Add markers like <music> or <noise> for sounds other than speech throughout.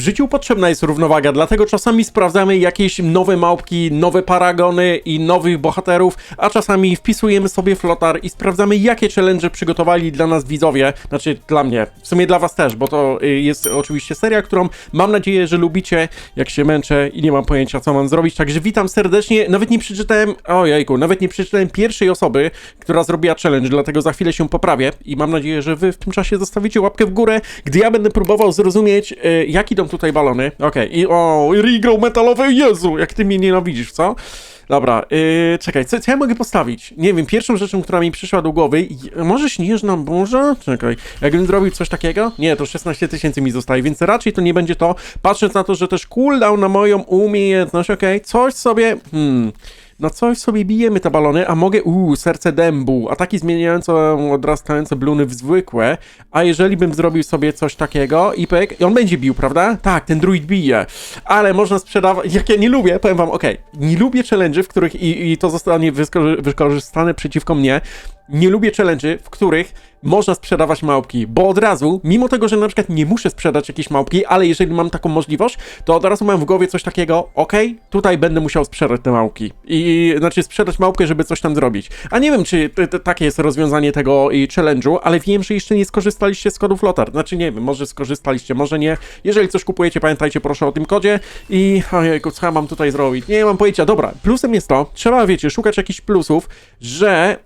W życiu potrzebna jest równowaga, dlatego czasami sprawdzamy jakieś nowe małpki, nowe paragony i nowych bohaterów, a czasami wpisujemy sobie flotar i sprawdzamy, jakie challenge przygotowali dla nas widzowie. Znaczy, dla mnie, w sumie dla was też, bo to y, jest oczywiście seria, którą mam nadzieję, że lubicie, jak się męczę i nie mam pojęcia, co mam zrobić. Także witam serdecznie. Nawet nie przeczytałem, ojejku, nawet nie przeczytałem pierwszej osoby, która zrobiła challenge, dlatego za chwilę się poprawię i mam nadzieję, że wy w tym czasie zostawicie łapkę w górę, gdy ja będę próbował zrozumieć, y, jak tutaj balony. Okej, i o, regrow metalowy, Jezu, jak ty mnie nienawidzisz, co? Dobra, yy, czekaj, co, co ja mogę postawić? Nie wiem, pierwszą rzeczą, która mi przyszła do głowy, może śnieżna burza? Czekaj, jakbym zrobił coś takiego? Nie, to 16 tysięcy mi zostaje, więc raczej to nie będzie to, patrząc na to, że też cooldown na moją umiejętność, okej, coś sobie, hmm... No coś sobie bijemy te balony, a mogę, uuu, serce dębu, ataki zmieniające odrastające bluny w zwykłe, a jeżeli bym zrobił sobie coś takiego i i on będzie bił, prawda? Tak, ten druid bije, ale można sprzedawać, jak ja nie lubię, powiem wam, okej, nie lubię challenge, w których, i, i to zostanie wykorzystane przeciwko mnie, nie lubię challenge, w których można sprzedawać małpki, bo od razu, mimo tego, że na przykład nie muszę sprzedać jakiejś małpki, ale jeżeli mam taką możliwość, to od razu mam w głowie coś takiego, okej, tutaj będę musiał sprzedać te małpki. I znaczy sprzedać małpkę, żeby coś tam zrobić. A nie wiem, czy takie jest rozwiązanie tego challenge'u, ale wiem, że jeszcze nie skorzystaliście z kodów Lotar. Znaczy nie wiem, może skorzystaliście, może nie. Jeżeli coś kupujecie, pamiętajcie proszę o tym kodzie i ojejku, co ja mam tutaj zrobić? Nie mam pojęcia. Dobra, plusem jest to, trzeba, wiecie, szukać jakichś plusów, że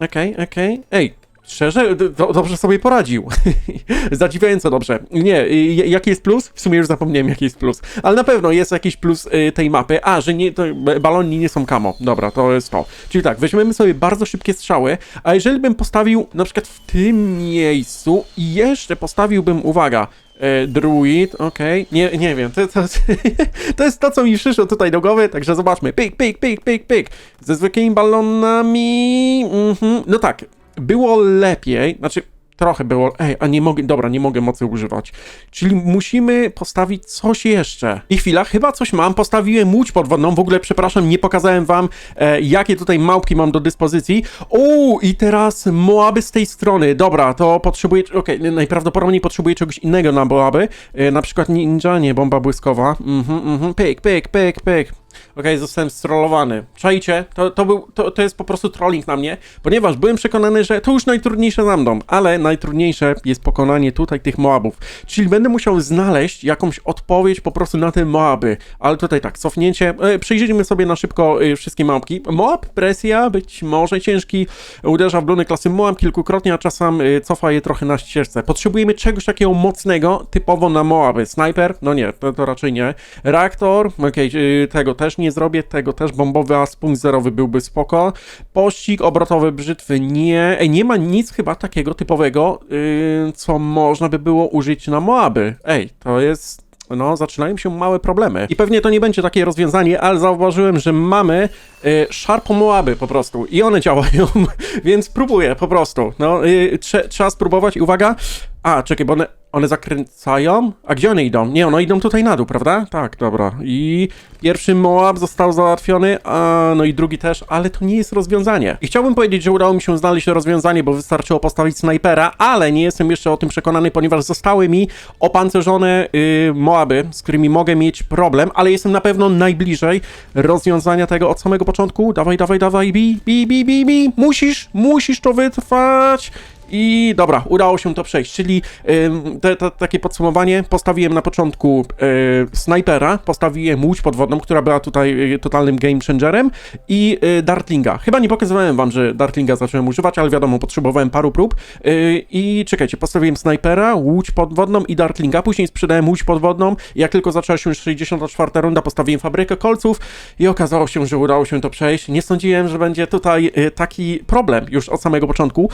Okej, okej. Ej, szczerze, do, dobrze sobie poradził. <laughs> Zadziwiająco dobrze. Nie, jaki jest plus? W sumie już zapomniałem, jaki jest plus. Ale na pewno jest jakiś plus y, tej mapy. A, że nie, to baloni nie są kamo. Dobra, to jest to. Czyli tak, weźmiemy sobie bardzo szybkie strzały, a jeżeli bym postawił na przykład w tym miejscu i jeszcze postawiłbym, uwaga, E, druid, okej. Nie, nie wiem, to, to, <laughs> to jest to, co mi przyszło tutaj do głowy, także zobaczmy. Pyk, pyk, pyk, pyk, pyk. Ze zwykłymi balonami. Mhm. No tak, było lepiej, znaczy trochę było. Ej, a nie mogę, dobra, nie mogę mocy używać. Czyli musimy postawić coś jeszcze. I chwila, chyba coś mam. Postawiłem łódź podwodną. W ogóle, przepraszam, nie pokazałem wam, e, jakie tutaj małpki mam do dyspozycji. O, i teraz Moaby z tej strony. Dobra, to potrzebuję. Okej, najprawdopodobniej potrzebuję czegoś innego na Moaby. E, na przykład ninja, nie, bomba błyskowa. Mhm, mhm, pyk, pyk, pyk, pyk. Okej, zostałem strollowany. Czajcie, to, to, był, to, to jest po prostu trolling na mnie, ponieważ byłem przekonany, że to już najtrudniejsze za mną, ale najtrudniejsze jest pokonanie tutaj tych Moabów. Czyli będę musiał znaleźć jakąś odpowiedź po prostu na te Moaby. Ale tutaj tak, cofnięcie. E, Przyjrzyjmy sobie na szybko e, wszystkie małpki. Moab, presja, być może ciężki, uderza w bluny klasy Moab kilkukrotnie, a czasem e, cofa je trochę na ścieżce. Potrzebujemy czegoś takiego mocnego, typowo na Moaby. Sniper? No nie, to, to raczej nie. Reaktor? Okej, e, tego też nie zrobię, tego też. Bombowy as punkt zerowy byłby spoko. Pościg, obrotowe brzytwy nie. Ej, nie ma nic chyba takiego typowego, yy, co można by było użyć na Moaby. Ej, to jest no, zaczynają się małe problemy. I pewnie to nie będzie takie rozwiązanie, ale zauważyłem, że mamy y, szarpo Moaby po prostu i one działają, <laughs> więc próbuję po prostu. No, y, trze, trzeba spróbować i uwaga. A, czekaj, bo one, one zakręcają? A gdzie one idą? Nie, one idą tutaj na dół, prawda? Tak, dobra. I pierwszy Moab został załatwiony, a no i drugi też, ale to nie jest rozwiązanie. I chciałbym powiedzieć, że udało mi się znaleźć rozwiązanie, bo wystarczyło postawić snajpera, ale nie jestem jeszcze o tym przekonany, ponieważ zostały mi opancerzone y, Moaby, z którymi mogę mieć problem, ale jestem na pewno najbliżej rozwiązania tego od samego początku. Dawaj, dawaj, dawaj, bi, bi, bi, bi, bi. Musisz, musisz to wytrwać. I dobra, udało się to przejść, czyli te, te, takie podsumowanie, postawiłem na początku y, snajpera, postawiłem łódź podwodną, która była tutaj y, totalnym game changerem. I y, Dartlinga. Chyba nie pokazywałem wam, że Dartlinga zacząłem używać, ale wiadomo, potrzebowałem paru prób. Y, i czekajcie, postawiłem snajpera, łódź podwodną i Dartlinga, później sprzedałem łódź podwodną, jak tylko zaczęła się już 64 runda, postawiłem fabrykę kolców i okazało się, że udało się to przejść. Nie sądziłem, że będzie tutaj taki problem już od samego początku.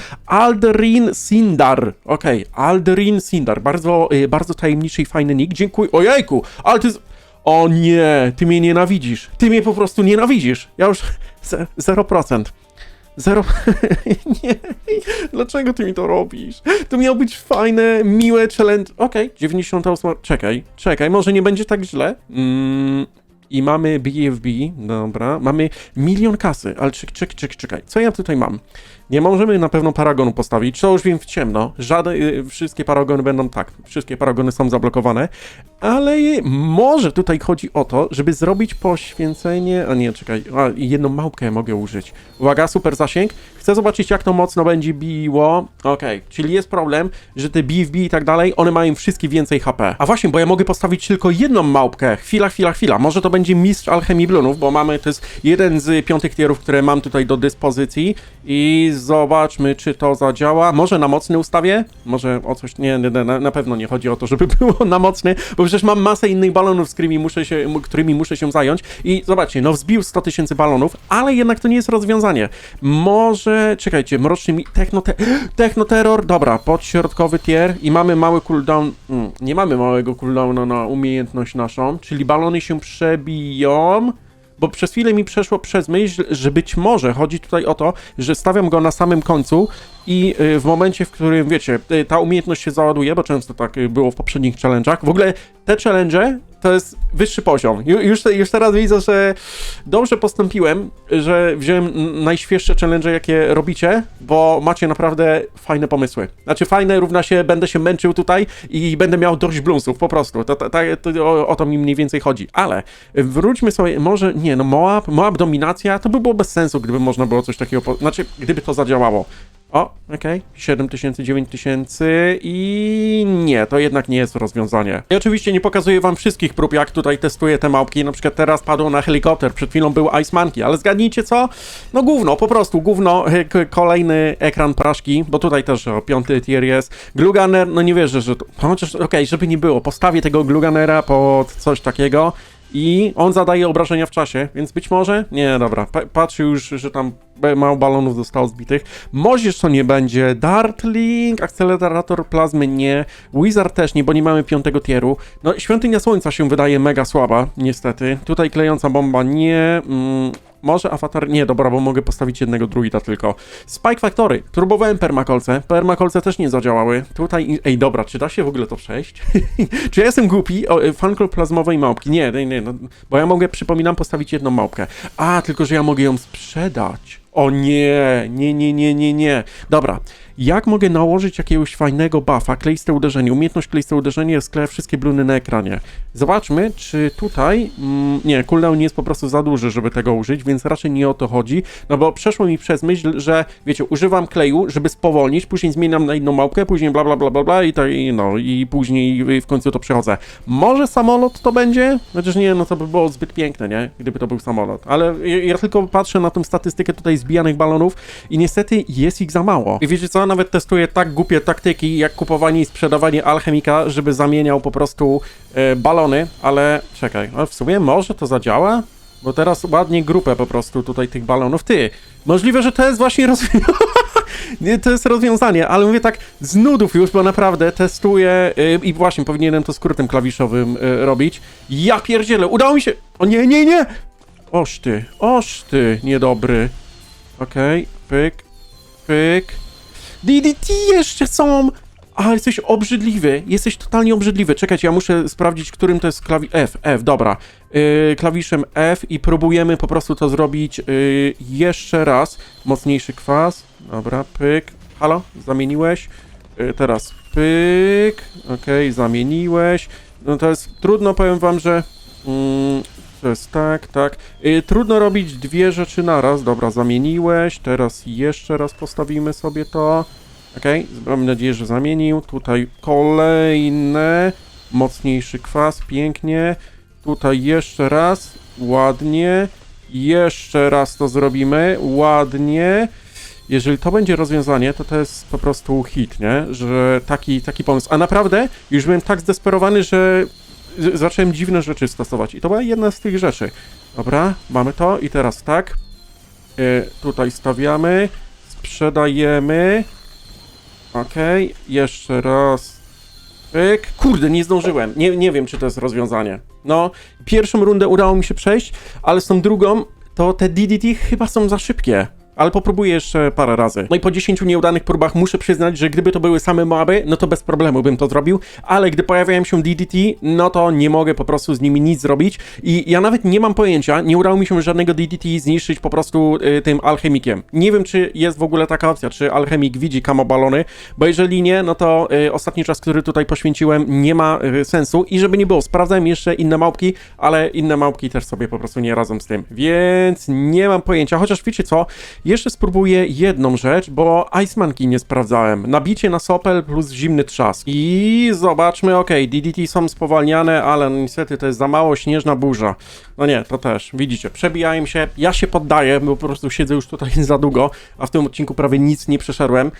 Alderin Sindar. Okej, Alderin Sindar. Bardzo, y, bardzo tajemniczy i fajny nick. Dziękuję. Ojejku, ale ty... O nie, ty mnie nienawidzisz. Ty mnie po prostu nienawidzisz. Ja już... ze- 0%. Zero. <laughs> nie. Dlaczego ty mi to robisz? To miał być fajne, miłe challenge. Okej, 98. Czekaj, czekaj, może nie będzie tak źle. Mm, I mamy BFB, dobra. Mamy milion kasy, ale czek, czek, czek, czekaj. Co ja tutaj mam? Nie możemy na pewno paragonu postawić, to już wiem w ciemno. Żadne, y, wszystkie paragony będą tak, wszystkie paragony są zablokowane, ale może tutaj chodzi o to, żeby zrobić poświęcenie, a nie, czekaj, a, jedną małpkę mogę użyć. Uwaga, super zasięg. Chcę zobaczyć, jak to mocno będzie biło. Okej, czyli jest problem, że te BFB i tak dalej, one mają wszystkie więcej HP. A właśnie, bo ja mogę postawić tylko jedną małpkę. Chwila, chwila, chwila. Może to będzie mistrz alchemii blunów, bo mamy, to jest jeden z piątych tierów, które mam tutaj do dyspozycji i zobaczmy, czy to zadziała. Może na mocny ustawię? Może o coś, nie, nie, na, na pewno nie chodzi o to, żeby <laughs> było na mocny, bo przecież mam masę innych balonów, z którymi muszę się, którymi muszę się zająć i zobaczcie, no wzbił 100 tysięcy balonów, ale jednak to nie jest rozwiązanie. Może, czekajcie, mroczny mi... Technote... <gasps> Technoterror, dobra, podśrodkowy tier i mamy mały cooldown, mm, nie mamy małego cooldowna na umiejętność naszą, czyli balony się przebiją, bo przez chwilę mi przeszło przez myśl, że być może chodzi tutaj o to, że stawiam go na samym końcu i y, w momencie, w którym, wiecie, y, ta umiejętność się załaduje, bo często tak y, było w poprzednich challenge'ach, w ogóle te challenge to jest wyższy poziom. Ju, już, już teraz widzę, że dobrze postąpiłem, że wziąłem najświeższe challenge, jakie robicie, bo macie naprawdę fajne pomysły. Znaczy fajne równa się, będę się męczył tutaj i będę miał dość bluesów, po prostu. To, to, to, o, o to mi mniej więcej chodzi. Ale wróćmy sobie, może, nie, no Moab, Moab dominacja, to by było bez sensu, gdyby można było coś takiego, znaczy, gdyby to zadziałało. O, okej, 7 tysięcy, 9 tysięcy i nie, to jednak nie jest rozwiązanie. I oczywiście nie pokazuję wam wszystkich prób, jak tutaj testuję te małpki, na przykład teraz padło na helikopter, przed chwilą był Ice Monkey, ale zgadnijcie co? No gówno, po prostu gówno, k- kolejny ekran praszki, bo tutaj też o, piąty tier jest. Gluganer, no nie wierzę, że to, chociaż okej, żeby nie było, postawię tego Gluganera pod coś takiego, i on zadaje obrażenia w czasie, więc być może. Nie, dobra. Pa patrzę już, że tam mało balonów zostało zbitych. Możesz to nie będzie. Dartling, akcelerator plazmy nie. Wizard też nie, bo nie mamy piątego tieru. No, świątynia słońca się wydaje mega słaba, niestety. Tutaj klejąca bomba nie. Mm, może awatar. Nie, dobra, bo mogę postawić jednego druida tylko. Spike Factory. Próbowałem permakolce. Permakolce też nie zadziałały. Tutaj. Ej, dobra, czy da się w ogóle to przejść? <laughs> czy ja jestem głupi? O, y, plazmowej małpki. Nie, nie, nie, no, bo ja mogę, przypominam, postawić jedną małpkę. A, tylko że ja mogę ją sprzedać. O nie, nie, nie, nie, nie, nie. Dobra, jak mogę nałożyć jakiegoś fajnego buffa, kleiste uderzenie? Umiejętność kleiste uderzenie skleja wszystkie bluny na ekranie. Zobaczmy, czy tutaj... Mm, nie, cooldown jest po prostu za duży, żeby tego użyć, więc raczej nie o to chodzi. No bo przeszło mi przez myśl, że wiecie, używam kleju, żeby spowolnić, później zmieniam na inną małpkę, później bla bla bla bla bla i to i no i później w końcu to przechodzę. Może samolot to będzie? Chociaż nie, no to by było zbyt piękne, nie? Gdyby to był samolot. Ale ja, ja tylko patrzę na tą statystykę tutaj zbijanych balonów i niestety jest ich za mało. I wiecie co? Nawet testuję tak głupie taktyki, jak kupowanie i sprzedawanie alchemika, żeby zamieniał po prostu e, balony, ale czekaj, a w sumie może to zadziała? Bo teraz ładnie grupę po prostu tutaj tych balonów. Ty, możliwe, że to jest właśnie rozwiązanie. <laughs> Nie, to jest rozwiązanie, ale mówię tak z nudów już, bo naprawdę testuję yy, i właśnie powinienem to skrótem klawiszowym yy, robić. Ja pierdzielę, udało mi się! O nie, nie, nie! Oż ty, oż ty, niedobry. Okej, pyk, pyk. DDT jeszcze są! A, jesteś obrzydliwy, jesteś totalnie obrzydliwy. Czekajcie, ja muszę sprawdzić, którym to jest klawisz... F, F, dobra. Yy, klawiszem F i próbujemy po prostu to zrobić yy, jeszcze raz. Mocniejszy kwas. Dobra, pyk. Halo, zamieniłeś? Yy, teraz pyk. Okej, zamieniłeś. No to jest trudno, powiem wam, że... Mm, jest tak, tak. Yy, trudno robić dwie rzeczy naraz. Dobra, zamieniłeś. Teraz jeszcze raz postawimy sobie to. Okej, mam nadzieję, że zamienił. Tutaj kolejne. Mocniejszy kwas, pięknie. Tutaj jeszcze raz, ładnie. Jeszcze raz to zrobimy, ładnie. Jeżeli to będzie rozwiązanie, to to jest po prostu hit, nie? Że taki, taki pomysł. A naprawdę już byłem tak zdesperowany, że zacząłem dziwne rzeczy stosować. I to była jedna z tych rzeczy. Dobra, mamy to i teraz tak. Y, tutaj stawiamy, sprzedajemy. Okej, jeszcze raz. Pyk. Kurde, nie zdążyłem. Nie, nie wiem, czy to jest rozwiązanie. No, pierwszą rundę udało mi się przejść, ale z tą drugą, to te DDT chyba są za szybkie. Ale popróbuję jeszcze parę razy. No i po 10 nieudanych próbach muszę przyznać, że gdyby to były same moby, no to bez problemu bym to zrobił, ale gdy pojawiają się DDT, no to nie mogę po prostu z nimi nic zrobić. I ja nawet nie mam pojęcia, nie udało mi się żadnego DDT zniszczyć po prostu y, tym alchemikiem. Nie wiem, czy jest w ogóle taka opcja, czy alchemik widzi kamobalony, bo jeżeli nie, no to y, ostatni czas, który tutaj poświęciłem, nie ma y, sensu. I żeby nie było, sprawdzałem jeszcze inne małpki, ale inne małpki też sobie po prostu nie radzą z tym, więc nie mam pojęcia, chociaż wiecie co, jeszcze spróbuję jedną rzecz, bo Icemanki nie sprawdzałem. Nabicie na sopel plus zimny trzask. I zobaczmy, okej, DDT są spowalniane, ale no niestety to jest za mało, śnieżna burza. No nie, to też, widzicie, przebijają się, ja się poddaję, bo po prostu siedzę już tutaj <laughs> za długo, a w tym odcinku prawie nic nie przeszedłem.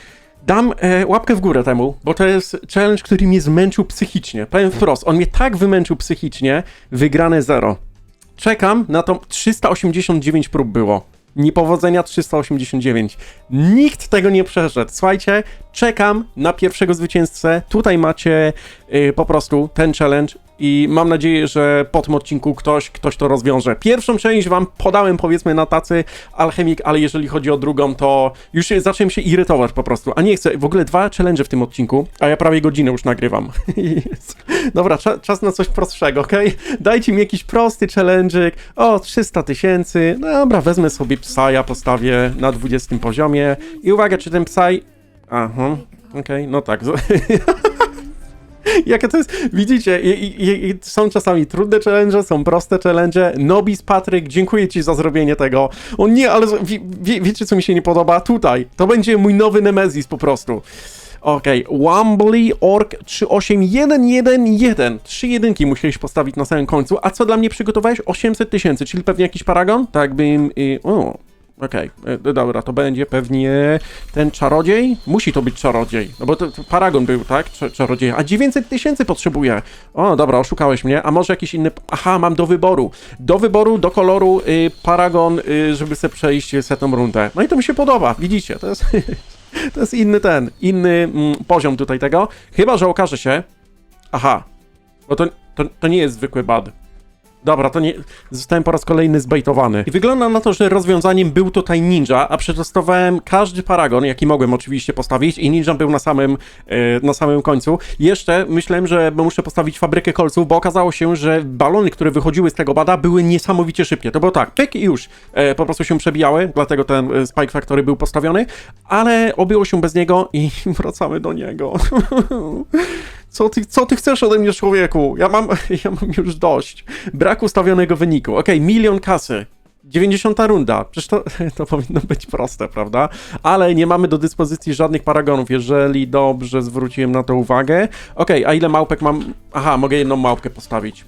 Dam e, łapkę w górę temu, bo to jest challenge, który mnie zmęczył psychicznie. Powiem wprost, on mnie tak wymęczył psychicznie, wygrane zero. Czekam na to 389 prób było. Niepowodzenia 389. Nikt tego nie przeszedł. Słuchajcie, czekam na pierwszego zwycięzcę. Tutaj macie y, po prostu ten challenge i mam nadzieję, że po tym odcinku ktoś, ktoś to rozwiąże. Pierwszą część wam podałem powiedzmy na tacy alchemik, ale jeżeli chodzi o drugą, to już się, zacząłem się irytować po prostu. A nie chcę, w ogóle dwa challenge w tym odcinku, a ja prawie godzinę już nagrywam. <laughs> Dobra, cza, czas na coś prostszego, okej? Dajcie mi jakiś prosty challenge'ik. O, 300 tysięcy. Dobra, wezmę sobie psa, ja postawię na 20 poziomie. I uwaga, czy ten psaj... Aha, okej, no tak. <laughs> Jakie to jest, widzicie, i, i, i są czasami trudne challenge, są proste challenge. Nobis Patryk, dziękuję ci za zrobienie tego. O nie, ale wie, wie, wiecie co mi się nie podoba? Tutaj, to będzie mój nowy Nemezis po prostu. Okej, okay. Wambly Orc 38111. Trzy jedynki musiałeś postawić na samym końcu. A co dla mnie przygotowałeś? 800 tysięcy, czyli pewnie jakiś paragon? Tak bym... Y, o, Okej, okay. dobra, to będzie pewnie ten czarodziej. Musi to być czarodziej, no bo to, to paragon był, tak? Cz czarodziej. A 900 tysięcy potrzebuję. O, dobra, oszukałeś mnie. A może jakiś inny. Aha, mam do wyboru. Do wyboru, do koloru y, paragon, y, żeby sobie przejść setną rundę. No i to mi się podoba, widzicie, to jest. <laughs> to jest inny ten, inny mm, poziom tutaj tego. Chyba, że okaże się. Aha, bo to, to, to nie jest zwykły bad. Dobra, to nie. Zostałem po raz kolejny zbejtowany. I wygląda na to, że rozwiązaniem był tutaj ninja, a przetestowałem każdy paragon, jaki mogłem oczywiście postawić, i ninja był na samym, e, na samym końcu. Jeszcze myślałem, że muszę postawić fabrykę kolców, bo okazało się, że balony, które wychodziły z tego bada, były niesamowicie szybkie. To było tak, pyk i już e, po prostu się przebijały, dlatego ten e, Spike Factory był postawiony, ale obyło się bez niego i <laughs> wracamy do niego. <laughs> Co ty, co ty chcesz ode mnie, człowieku? Ja mam, <laughs> ja mam już dość. Brak ustawionego wyniku. Okej, okay, milion kasy. 90 runda. Przecież to, <laughs> to powinno być proste, prawda? Ale nie mamy do dyspozycji żadnych paragonów, jeżeli dobrze zwróciłem na to uwagę. Okej, okay, a ile małpek mam? Aha, mogę jedną małpkę postawić.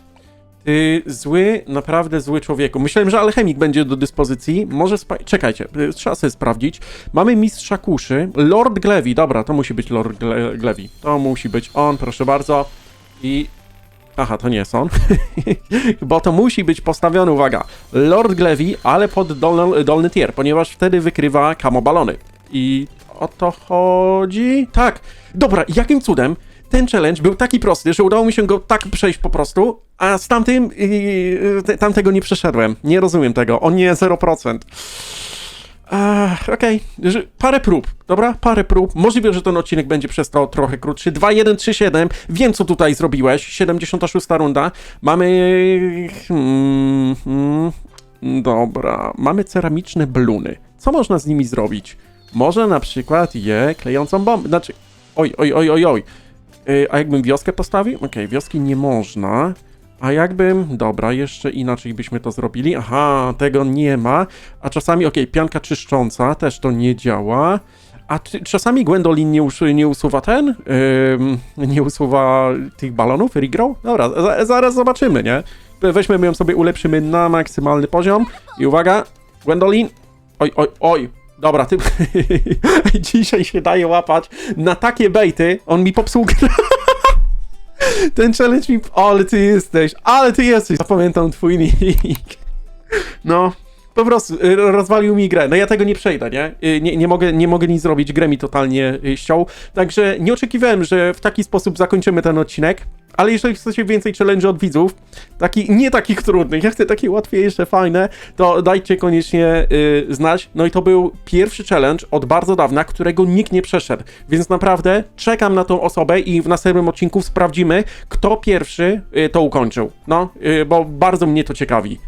Ty zły, naprawdę zły człowieku. Myślałem, że alchemik będzie do dyspozycji. Może spa... Czekajcie, y, trzeba sobie sprawdzić. Mamy mistrza kuszy. Lord Glevi, dobra, to musi być Lord Gle. To musi być on, proszę bardzo. I... Aha, to nie jest on. <laughs> Bo to musi być postawiony, uwaga, Lord Glevi, ale pod dolny tier, ponieważ wtedy wykrywa kamobalony. I o to chodzi? Tak. Dobra, jakim cudem ten challenge był taki prosty, że udało mi się go tak przejść po prostu, a z tamtym, yy, tamtego nie przeszedłem. Nie rozumiem tego. On nie 0%. Okej, okay. parę prób, dobra? Parę prób. Możliwe, że ten odcinek będzie przez to trochę krótszy. 2, 1, 3, 7. Wiem, co tutaj zrobiłeś. 76 runda. Mamy... Hmm, hmm, dobra. Mamy ceramiczne bluny. Co można z nimi zrobić? Może na przykład je klejącą bombę. Znaczy... Oj, oj, oj, oj, oj. Yy, a jakbym wioskę postawił? Okej, okay, wioski nie można. A jakbym... Dobra, jeszcze inaczej byśmy to zrobili. Aha, tego nie ma. A czasami, okej, okay, pianka czyszcząca też to nie działa. A czasami Gwendolyn nie, us nie usuwa ten? Nie usuwa tych balonów, Regrow? Dobra, za zaraz zobaczymy, nie? Weźmy ją sobie, ulepszymy na maksymalny poziom. I uwaga, Gwendolyn. Oj, oj, oj, Dobra, ty... <laughs> Dzisiaj się daje łapać na takie bejty. On mi popsuł grę. <laughs> Ten challenge mi... Ale ty jesteś, ale ty jesteś. Zapamiętam twój nick. No, po prostu y, rozwalił mi grę. No ja tego nie przejdę, nie? Y, nie, nie, mogę, nie mogę nic zrobić, grę mi totalnie y, ściął. Także nie oczekiwałem, że w taki sposób zakończymy ten odcinek. Ale jeżeli chcecie więcej challenge od widzów, taki, nie takich trudnych, ja chcę takie łatwiejsze, fajne, to dajcie koniecznie y, znać. No i to był pierwszy challenge od bardzo dawna, którego nikt nie przeszedł. Więc naprawdę czekam na tą osobę i w następnym odcinku sprawdzimy, kto pierwszy y, to ukończył. No, y, bo bardzo mnie to ciekawi.